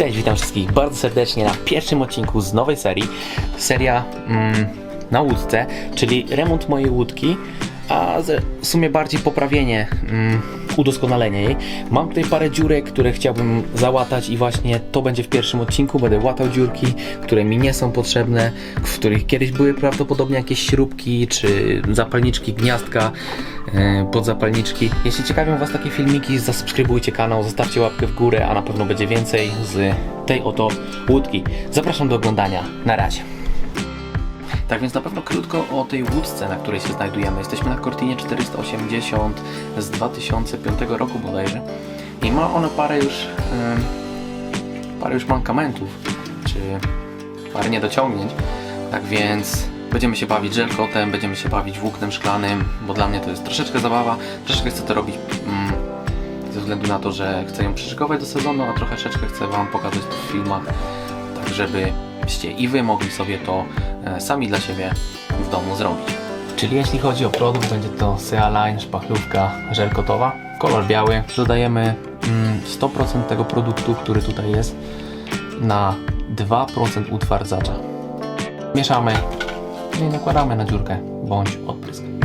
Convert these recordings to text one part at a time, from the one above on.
Cześć, witam wszystkich bardzo serdecznie na pierwszym odcinku z nowej serii. Seria mm, na łódce, czyli remont mojej łódki, a w sumie bardziej poprawienie, mm, udoskonalenie jej. Mam tutaj parę dziurek, które chciałbym załatać i właśnie to będzie w pierwszym odcinku. Będę łatał dziurki, które mi nie są potrzebne, w których kiedyś były prawdopodobnie jakieś śrubki czy zapalniczki, gniazdka e, pod zapalniczki. Jeśli ciekawią Was takie filmiki, zasubskrybujcie kanał, zostawcie łapkę w górę, a na pewno będzie więcej z tej oto łódki. Zapraszam do oglądania. Na razie. Tak więc na pewno krótko o tej łódce, na której się znajdujemy. Jesteśmy na Cortinie 480 z 2005 roku bodajże. I ma ona parę już, em, parę już mankamentów, czy parę niedociągnięć. Tak więc będziemy się bawić żelkotem, będziemy się bawić włóknem szklanym, bo dla mnie to jest troszeczkę zabawa. Troszeczkę chcę to robić mm, ze względu na to, że chcę ją przyszykować do sezonu, a troszeczkę chcę Wam pokazać to w filmach, tak żebyście i Wy mogli sobie to e, sami dla siebie w domu zrobić. Czyli jeśli chodzi o produkt, będzie to Sea Line szpachlówka żelkotowa, kolor biały. Dodajemy mm, 100% tego produktu, który tutaj jest, na 2% utwardzacza. Mieszamy i nakładamy na dziurkę bądź odprysk.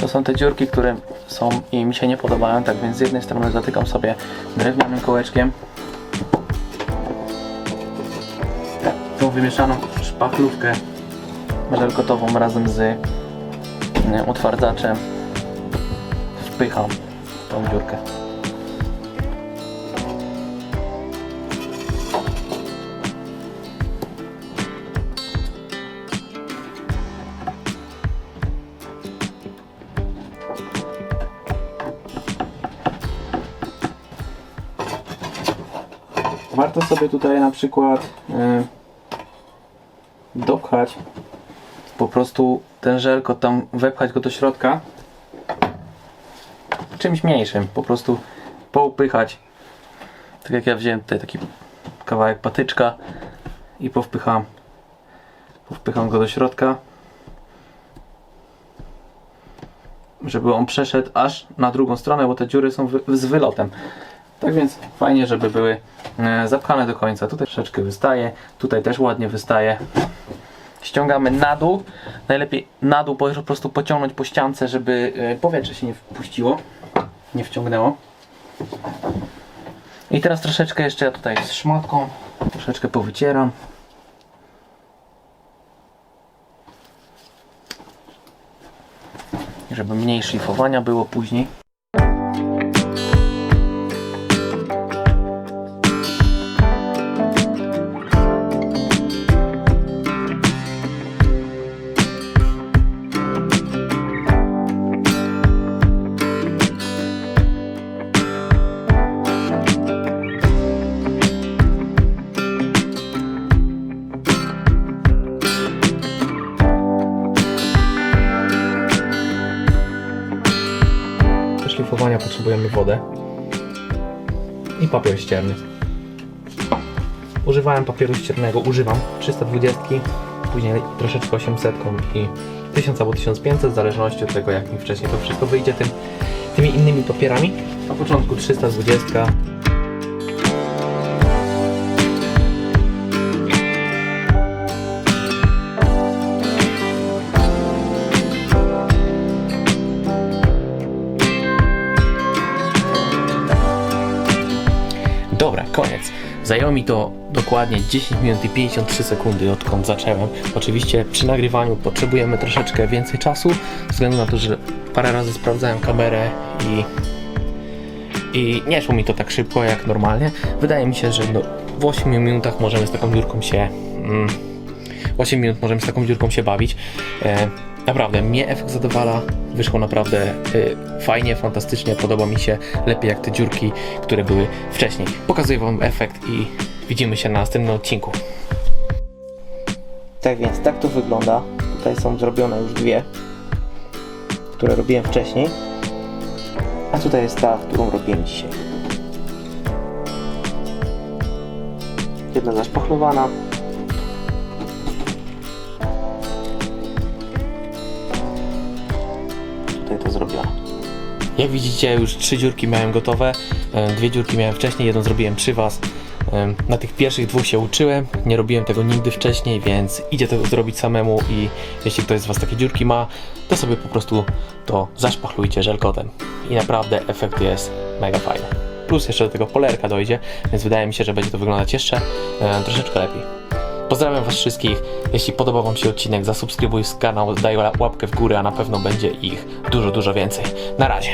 To są te dziurki, które są i mi się nie podobają, tak więc z jednej strony zatykam sobie drewnianym kołeczkiem tą wymieszaną szpachlówkę żelkotową razem z nie, utwardzaczem wpycham tą dziurkę. Warto sobie tutaj na przykład y, dopchać po prostu ten żelkot tam wepchać go do środka. Czymś mniejszym, po prostu poupychać. Tak jak ja wziąłem tutaj taki kawałek patyczka i powpycham. Powpycham go do środka żeby on przeszedł aż na drugą stronę, bo te dziury są z wylotem tak więc fajnie, żeby były e, zapchane do końca. Tutaj troszeczkę wystaje, tutaj też ładnie wystaje. Ściągamy na dół. Najlepiej na dół po prostu pociągnąć po ściance, żeby e, powietrze się nie wpuściło, nie wciągnęło. I teraz troszeczkę jeszcze ja tutaj z szmatką troszeczkę powycieram. Żeby mniej szlifowania było później. Potrzebujemy wodę i papier ścierny. Używałem papieru ściernego, używam 320, później troszeczkę 800 i 1000 albo 1500 w zależności od tego jak mi wcześniej to wszystko wyjdzie tym, tymi innymi papierami. Na początku 320. Zajęło mi to dokładnie 10 minut i 53 sekundy, odkąd zacząłem. Oczywiście przy nagrywaniu potrzebujemy troszeczkę więcej czasu, ze względu na to, że parę razy sprawdzałem kamerę i, i nie szło mi to tak szybko jak normalnie. Wydaje mi się, że no, w 8 minutach możemy z taką dziurką się. Mm, 8 minut możemy z taką dziurką się bawić. E, naprawdę, mnie efekt zadowala. Wyszło naprawdę e, fajnie, fantastycznie. Podoba mi się lepiej jak te dziurki, które były wcześniej. Pokazuję Wam efekt i widzimy się na następnym odcinku. Tak więc, tak to wygląda. Tutaj są zrobione już dwie, które robiłem wcześniej. A tutaj jest ta, którą robiłem dzisiaj. Jedna zaszpachlowana, zrobiono. Jak widzicie, już trzy dziurki miałem gotowe. E, Dwie dziurki miałem wcześniej, jedną zrobiłem przy Was. E, Na tych pierwszych dwóch się uczyłem, nie robiłem tego nigdy wcześniej, więc idzie to zrobić samemu i jeśli ktoś z Was takie dziurki ma, to sobie po prostu to zaszpachlujcie żelkotem. I naprawdę efekt jest mega fajny. Plus jeszcze do tego polerka dojdzie, więc wydaje mi się, że będzie to wyglądać jeszcze e, troszeczkę lepiej. Pozdrawiam Was wszystkich. Jeśli podobał Wam się odcinek, zasubskrybuj kanał, daj łapkę w górę, a na pewno będzie ich dużo, dużo więcej. Na razie.